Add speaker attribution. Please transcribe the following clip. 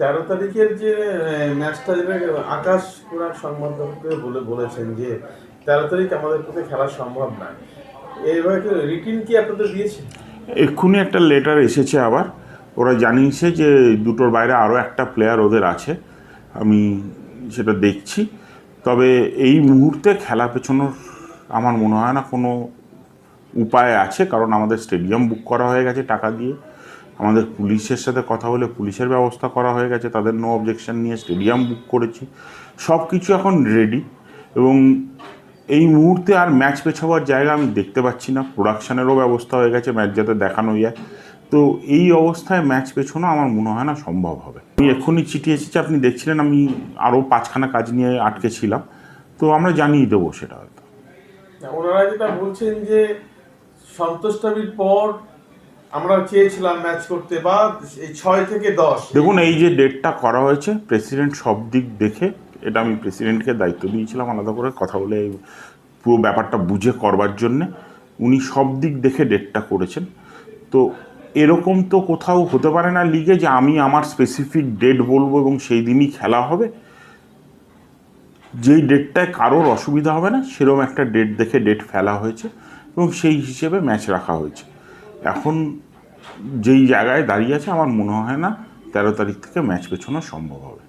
Speaker 1: তেরো তারিখের যে ম্যাচটা যেটা আকাশ পুরার সংবাদদাতাকে বলে, বলেছেন যে, তেরো তারিখ আমাদের পক্ষে খেলা সম্ভব নয়। এইভাবে রিটিন কি আপনাদের দিয়েছে?
Speaker 2: এক্ষুনি একটা লেটার এসেছে আবার। ওরা জানিয়েছে যে, দুটোর বাইরে আরও একটা প্লেয়ার ওদের আছে। আমি সেটা দেখছি। তবে এই মুহূর্তে খেলা পেছনোর আমার মনে হয় না কোনো উপায় আছে, কারণ আমাদের স্টেডিয়াম বুক করা হয়ে গেছে টাকা দিয়ে। আমাদের পুলিশের সাথে কথা বলে পুলিশের ব্যবস্থা করা হয়ে গেছে, তাদের নো অবজেকশন নিয়ে স্টেডিয়াম বুক করেছি। সব কিছু এখন রেডি এবং এই মুহূর্তে আর ম্যাচ পেছাবার জায়গা আমি দেখতে পাচ্ছি না। প্রোডাকশানেরও ব্যবস্থা হয়ে গেছে ম্যাচ যাতে দেখানো যায়। তো এই অবস্থায় ম্যাচ পেছনো আমার মনে হয় না সম্ভব হবে। আমি এক্ষুনি চিঠি এসেছি, আপনি দেখছিলেন আমি আরও পাঁচখানা কাজ নিয়ে আটকে ছিলাম। তো আমরা জানিয়ে দেবো সেটা হয়তো।
Speaker 1: ওনারা যেটা বলছেন যে সন্তোষ পর আমরা চেয়েছিলাম ম্যাচ করতে বা এই ছয় থেকে দশ।
Speaker 2: দেখুন, এই যে ডেটটা করা হয়েছে প্রেসিডেন্ট সব দিক দেখে, এটা আমি প্রেসিডেন্টকে দায়িত্ব দিয়েছিলাম আলাদা করে কথা বলে পুরো ব্যাপারটা বুঝে করবার জন্যে। উনি সব দিক দেখে ডেটটা করেছেন। তো এরকম তো কোথাও হতে পারে না লিগে যে আমি আমার স্পেসিফিক ডেট বলব এবং সেই দিনই খেলা হবে। যেই ডেটটায় কারোর অসুবিধা হবে না, সেরকম একটা ডেট দেখে ডেট ফেলা হয়েছে এবং সেই হিসেবে ম্যাচ রাখা হয়েছে। এখন যেই জায়গায় দাঁড়িয়ে আছে, আমার মনে হয় না তেরো তারিখ থেকে ম্যাচ পেছানো সম্ভব হবে।